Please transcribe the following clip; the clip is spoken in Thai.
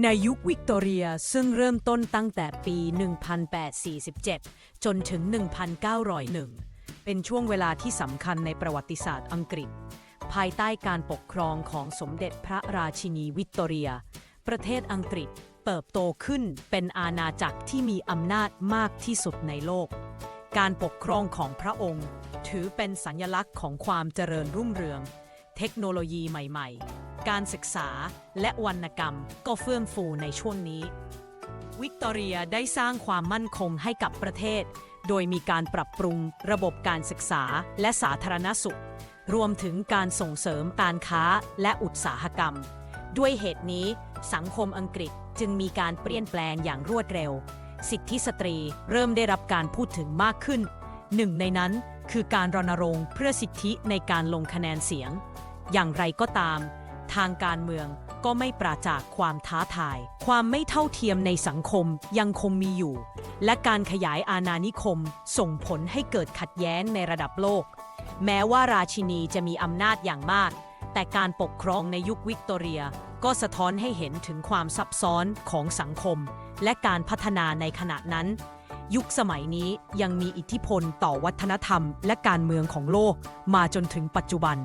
ในยุควิกตอเรียซึ่งเริ่มต้นตั้งแต่ปี 1847 จนถึง 1901 เป็นช่วงเวลาที่สำคัญในประวัติศาสตร์อังกฤษ ภายใต้การปกครองของสมเด็จพระราชินีวิกตอเรีย ประเทศอังกฤษเติบโตขึ้นเป็นอาณาจักรที่มีอำนาจมากที่สุดในโลก การปกครองของพระองค์ ถือเป็นสัญลักษณ์ของความเจริญรุ่งเรือง เทคโนโลยีใหม่ ๆ การศึกษาและวรรณกรรมก็เฟื่องฟูในช่วงนี้ วิกตอเรียได้สร้างความมั่นคงให้กับประเทศ โดยมีการปรับปรุงระบบการศึกษาและสาธารณสุข รวมถึงการส่งเสริมการค้าและอุตสาหกรรม ด้วยเหตุนี้ สังคมอังกฤษจึงมีการเปลี่ยนแปลงอย่างรวดเร็ว สิทธิสตรีเริ่มได้รับการพูดถึงมากขึ้น หนึ่งในนั้นคือการรณรงค์เพื่อสิทธิในการลงคะแนนเสียง อย่างไรก็ตาม ทางการเมืองก็ไม่ปราจากความท้าทาย ความไม่เท่าเทียมในสังคมยังคงมีอยู่ และการขยายอาณานิคมส่งผลให้เกิดขัดแย้งในระดับโลก แม้ว่าราชินีจะมีอำนาจอย่างมาก แต่การปกครองในยุควิกตอเรีย ก็สะท้อนให้เห็นถึงความซับซ้อนของสังคม และการพัฒนาในขณะนั้น ยุคสมัยนี้ยังมีอิทธิพลต่อวัฒนธรรม และการเมืองของโลกมาจนถึงปัจจุบัน